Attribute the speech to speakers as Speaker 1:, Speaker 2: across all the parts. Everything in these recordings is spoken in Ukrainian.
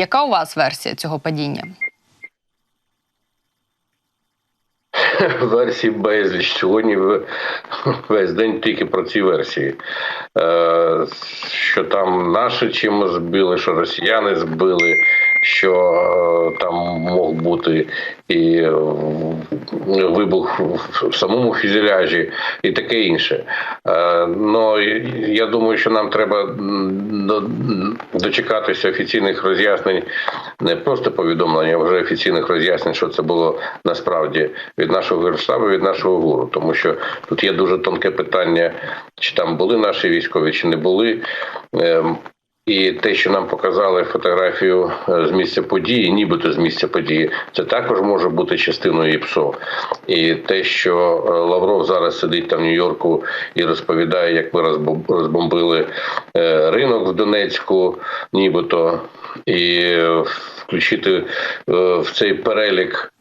Speaker 1: Яка у вас версія цього падіння?
Speaker 2: Версій безліч. Сьогодні весь день тільки про ці версії. Е, Що там наші чимось збили, що росіяни збили, що е, там мог бути і е, вибух в самому фюзеляжі і таке інше. Ну я думаю, що нам треба дочекатися офіційних роз'яснень, не просто повідомлення, а вже офіційних роз'яснень, що це було насправді від нашого генштабу, від нашого гуру. Тому що тут є дуже тонке питання, чи там були наші військові, чи не були. І те, що нам показали фотографію е, з місця події, нібито з місця події, це також може бути частиною ІПСО. І те, що е, Лавров зараз сидить там в Нью-Йорку і розповідає, як ми розбомбили е, ринок в Донецьку, нібито, і включити в цей перелік.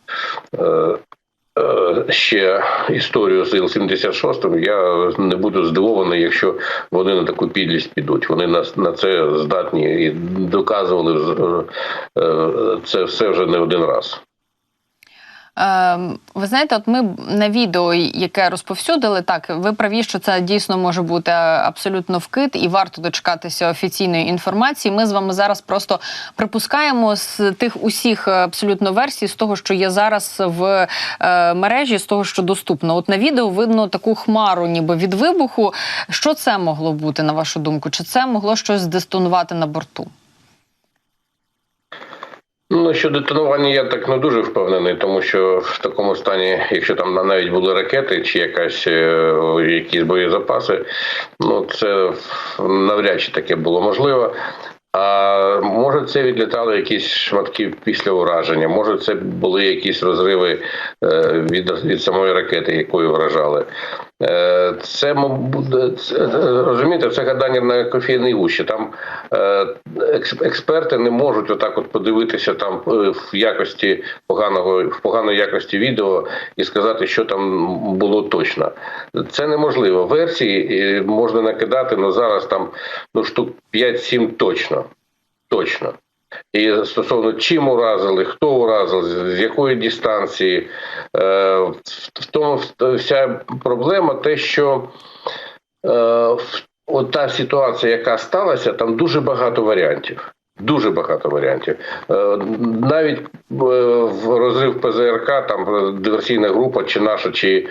Speaker 2: Е, Ще історію з Іл-76, я не буду здивований, якщо вони на таку підлість підуть. Вони нас на це здатні і доказували е, е, це все вже не один раз.
Speaker 1: Ем, ви знаєте, от ми на відео, яке розповсюдили, так ви праві, що це дійсно може бути абсолютно вкид, і варто дочекатися офіційної інформації. Ми з вами зараз просто припускаємо з тих усіх е, абсолютно версій, з того, що є зараз в е, мережі, з того, що доступно. От на відео видно таку хмару, ніби від вибуху. Що це могло бути, на вашу думку? Чи це могло щось дестонувати на борту?
Speaker 2: Ну, щодо детонування, я так не дуже впевнений, тому що в такому стані, якщо там навіть були ракети чи якась е, якісь боєзапаси, ну це навряд чи таке було можливо. А може, це відлітали якісь шматки після ураження, може, це були якісь розриви е, від, від самої ракети, якою вражали. Е, Це е, розумієте, це гадання на кофейній гущі. Там експерти не можуть отак от подивитися там в якості поганого в поганої якості відео і сказати, що там було точно. Це неможливо. Версії можна накидати, але зараз там ну штук 5-7 точно. Точно. І стосовно чим уразили, хто уразив, з якої дистанції, е, в в тому вся проблема те, що е, от та ситуація, яка сталася, там дуже багато варіантів. Дуже багато варіантів. Е, Навіть е, розрив ПЗРК, там е, диверсійна група, чи наша, чи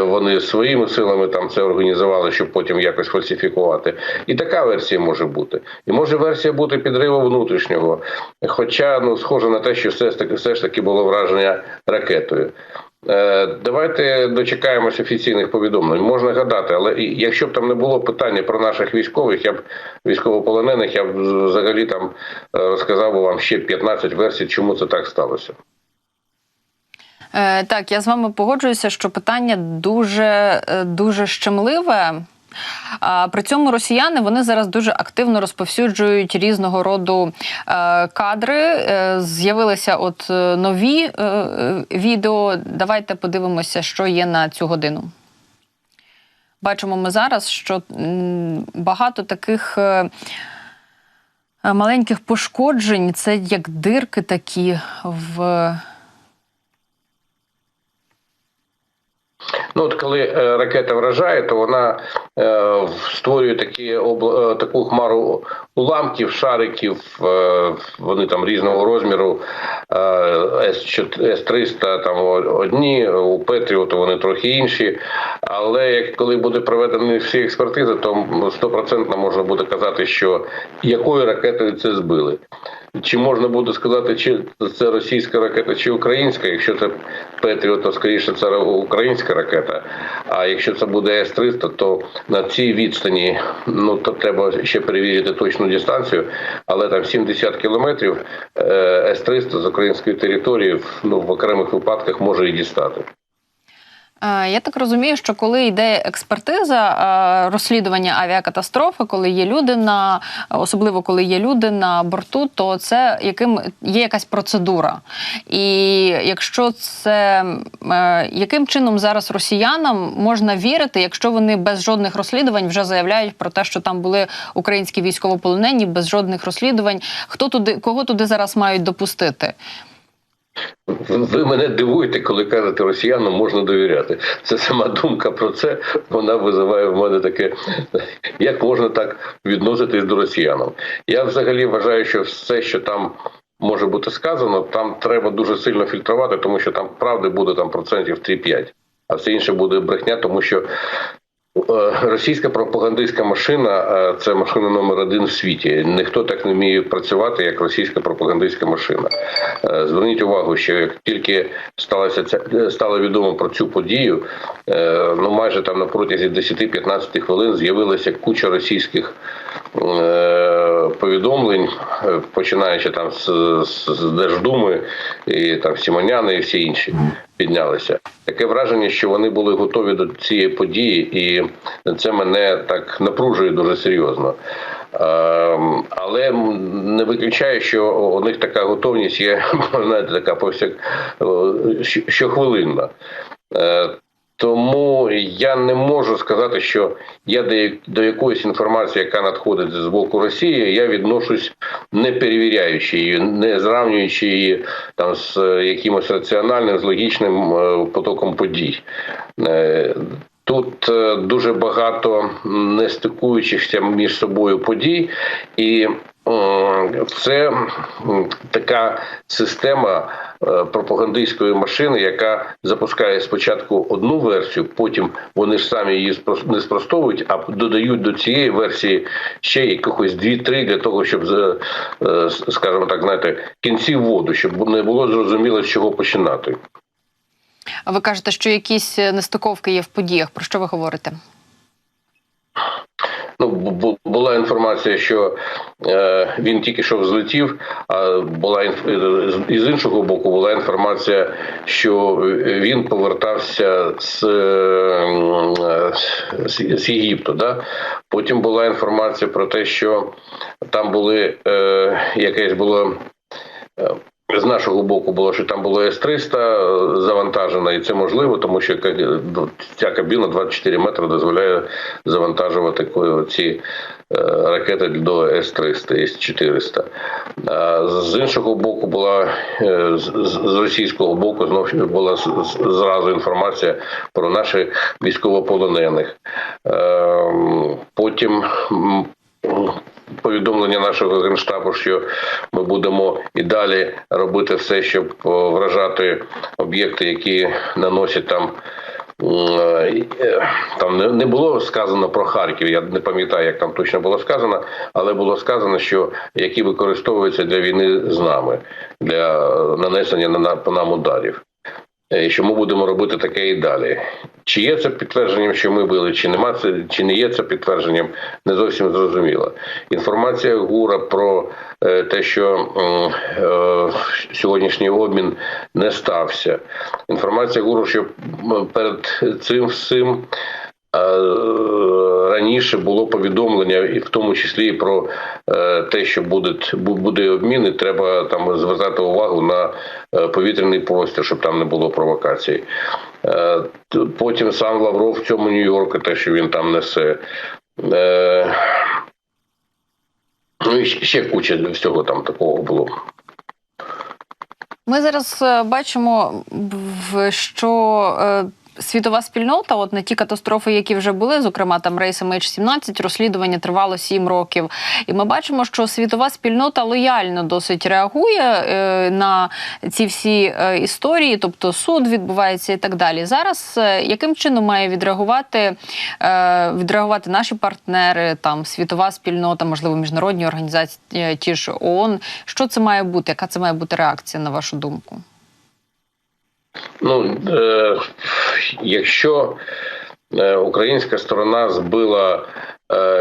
Speaker 2: вони своїми силами там це організували, щоб потім якось фальсифікувати. І така версія може бути. І може версія бути підриву внутрішнього. Хоча ну схоже на те, що все ж таки все ж таки було враження ракетою. Е, Давайте дочекаємось офіційних повідомлень. Можна гадати, але якщо б там не було питання про наших військових, я б військовополонених, я б взагалі там е, розказав би вам ще 15 версій, чому це так сталося.
Speaker 1: Е, так, я з вами погоджуюся, що питання дуже, дуже щемливе. При цьому росіяни вони зараз дуже активно розповсюджують різного роду е, кадри. Е, з'явилися от е, нові відео. Давайте подивимося, що є на цю годину. Бачимо ми зараз, що багато таких маленьких пошкоджень це як дирки такі в.
Speaker 2: Ну от коли е, ракета вражає, то вона е, створює такі е, таку хмару уламків, шариків. Вони там різного розміру. Е, С-300 там одні, у Петріоту вони трохи інші. Але коли буде проведені всі експертизи, то стопроцентно можна буде казати, що якою ракетою це збили. Чи можна буде сказати, чи це російська ракета, чи українська? Якщо це Петріот, то скоріше це українська ракета. А якщо це буде С-300, то на цій відстані ну то треба ще перевірити точну дистанцію, але там 70 кілометрів е, С-300 з української території ну в окремих випадках може і дістати.
Speaker 1: Е, Я так розумію, що коли йде експертиза е, розслідування авіакатастрофи, коли є люди на особливо коли є люди на борту, то це яким є якась процедура. І якщо це е, яким чином зараз росіянам можна вірити, якщо вони без жодних розслідувань вже заявляють про те, що там були українські військовополонені, без жодних розслідувань, хто туди кого туди зараз мають допустити?
Speaker 2: Ви- мене дивуєте, коли кажете росіянам можна довіряти. Це сама думка про це. Вона визиває в мене таке, як можна так відноситись до росіянам. Я взагалі вважаю, що все, що там може бути сказано, там треба дуже сильно фільтрувати, тому що там правди буде там процентів 3-5, а все інше буде брехня, тому що. Е, Російська пропагандистська машина е, це машина номер один в світі. Ніхто так не вміє працювати, як російська пропагандистська машина. Е, Зверніть увагу, що як тільки сталося ця стало відомо про цю подію, ну майже там на протязі 10-15 хвилин з'явилася куча російських повідомлень, е, починаючи там з, з, з Держдуми і там Сімоняни і всі інші піднялися. Таке враження, що вони були готові до цієї події, і це мене так напружує дуже серйозно. Ем, Але не виключаю, що у них така готовність є, знаєте, така повсяк щохвилинна. Тому я не можу сказати, що я до, якоїсь інформації, яка надходить з боку Росії, я відношусь не перевіряючи її, не зравнюючи її там з е, якимось раціональним, з логічним е, потоком подій. Е, Тут дуже багато не стикуючихся між собою подій, і це така система пропагандистської машини, яка запускає спочатку одну версію, потім вони ж самі її не спростовують, а додають до цієї версії ще якихось дві-три для того, щоб е, скажімо так, знаєте, кінці воду, щоб не було зрозуміло, з чого починати.
Speaker 1: А Ви кажете, що якісь е, нестиковки є в подіях. Про що ви говорите?
Speaker 2: Ну, бу- бу- була інформація, що е, він тільки що взлетів, а була інф... е, з- іншого боку була інформація, що він повертався з, е, з, з Єгипту. Да? Потім була інформація про те, що там були якесь було. З нашого боку було, що там було С-300 завантажено, і це можливо, тому що ця кабіна 24 метри дозволяє завантажувати ці е, ракети до С-300, С-400. З іншого боку була е, з російського боку знову була зразу інформація про наших військовополонених. Ем, Потім повідомлення нашого генштабу, що ми будемо і далі робити все, щоб вражати об'єкти, які наносять там. е, Там не- було сказано про Харків. Я не пам'ятаю, як там точно було сказано, але було сказано, що які використовуються для війни з нами для нанесення на на- по нам ударів. Е, що ми будемо робити таке і далі. Чи є це підтвердженням, що ми били, чи нема це, чи не є це підтвердженням, не зовсім зрозуміло. Інформація ГУРа про е, те, що е, сьогоднішній обмін не стався. Інформація ГУРу, що перед цим всім. Е, Раніше було повідомлення, і в тому числі і про е, те, що буде, бу- буде обмін, і треба там звертати увагу на е, повітряний простір, щоб там не було провокацій. Потім сам Лавров в цьому Нью-Йорку, те, що він там несе. Ну і ще- куча всього там такого було.
Speaker 1: Ми зараз бачимо, що світова спільнота, от на ті катастрофи, які вже були, зокрема там рейсом H17, розслідування тривало 7 років. І ми бачимо, що світова спільнота лояльно досить реагує е, на ці всі е, історії, тобто суд відбувається і так далі. Зараз е, яким чином має відреагувати, е, відреагувати наші партнери, там світова спільнота, можливо, міжнародні організації, ті ж ООН. Що це має бути? Яка це має бути реакція на вашу думку?
Speaker 2: Ну, е, якщо е, українська сторона збила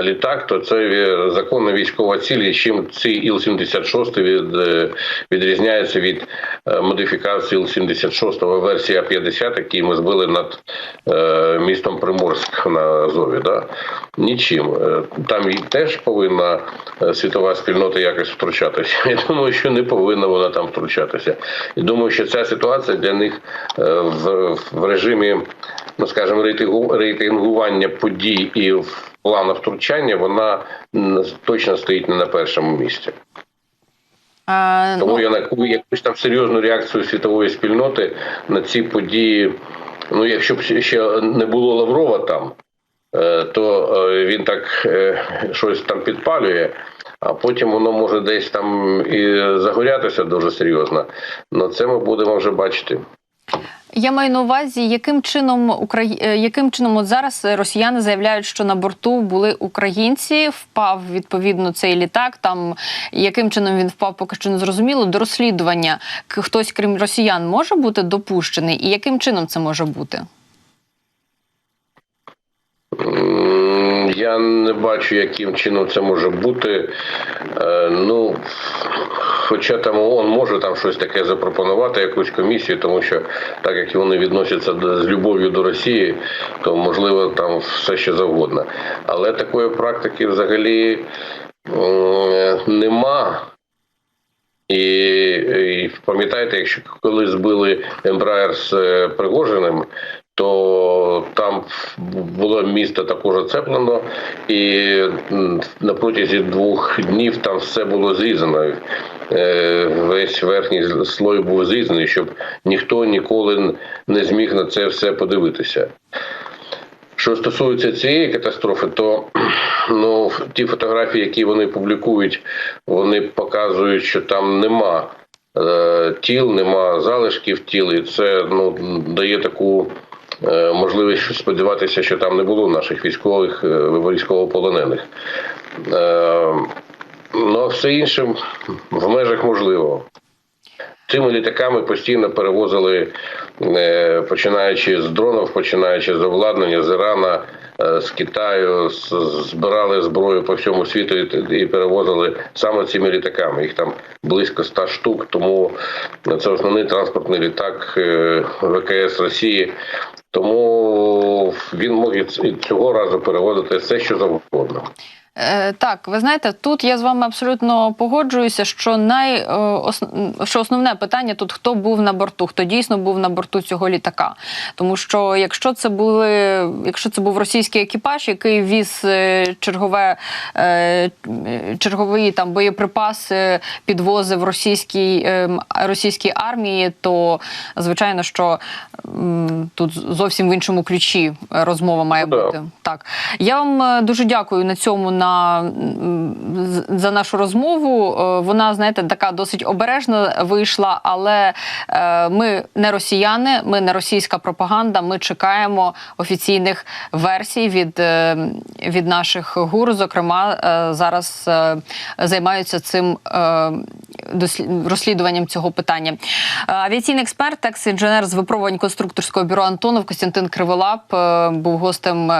Speaker 2: літак, то це е, законна військова ціль, чим цей Іл-76 від, е, відрізняється від е, модифікації Іл-76 версія 50, який ми збили над е, містом Приморськ на Азові. Да? Нічим. Е, Там теж повинна е, світова спільнота якось втручатися. Я думаю, що не повинна вона там втручатися. І думаю, що ця ситуація для них е, в режимі, ну скажімо, рейтингу- рейтингування подій і в планах втручання, вона точно стоїть не на першому місці.
Speaker 1: Е,
Speaker 2: Тому
Speaker 1: ну,
Speaker 2: я на якусь там серйозну реакцію світової спільноти на ці події. Ну, якщо б ще не було Лаврова там, е, то е, він так е, щось там підпалює, а потім воно може десь там і загорятися дуже серйозно. Ну це ми будемо вже бачити.
Speaker 1: Я маю на увазі, яким чином Украї... е, яким чином от зараз росіяни заявляють, що на борту були українці, впав відповідно цей літак. Там яким чином він впав, поки що не зрозуміло. До розслідування хтось, крім росіян, може бути допущений, і яким чином це може бути?
Speaker 2: Я не бачу, яким чином це може бути. Е, Ну, хоча там ООН може там щось таке запропонувати, якусь комісію, тому що так як вони відносяться до- з любов'ю до Росії, то можливо там все що завгодно. Але такої практики взагалі м, нема. І, і пам'ятаєте, якщо коли збили Ембраєр з е, Пригожиним, то там було місто також оцеплено, і на протязі двох днів там все було зрізано. Е, Весь верхній слой був зрізаний, щоб ніхто ніколи не зміг на це все подивитися. Що стосується цієї катастрофи, то ну ті фотографії, які вони публікують, вони показують, що там нема е, тіл, нема залишків тіл, і це ну дає таку е, можливість сподіватися, що там не було наших військових е, військовополонених. Е, ну а все інше в межах можливого. Цими літаками постійно перевозили, починаючи з дронів, починаючи з обладнання з Ірана, з Китаю, збирали зброю по всьому світу і, перевозили саме цими літаками. Їх там близько 100 штук, тому це основний транспортний літак ВКС Росії. Тому він може цього разу переводити все, що завгодно.
Speaker 1: Е, так, ви знаєте, тут я з вами абсолютно погоджуюся, що най е, що основне питання тут хто був на борту, хто дійсно був на борту цього літака. Тому що якщо це були, якщо це був російський екіпаж, який віз е, чергове чергові там боєприпаси, підвозив російській російській армії, то звичайно, що тут зовсім в іншому ключі розмова має
Speaker 2: Ну,
Speaker 1: бути. Так, я вам дуже дякую на цьому на з- за нашу розмову. Е, Вона, знаєте, така досить обережно вийшла, але е, ми не росіяни, ми не російська пропаганда. Ми чекаємо офіційних версій від, е, від наших гур. Зокрема, зараз займаються цим розслідуванням цього питання. Авіаційний експерт, екс-інженер з випробувань конструкторського бюро Антонов Костянтин Криволап був гостем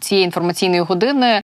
Speaker 1: цієї інформаційної години.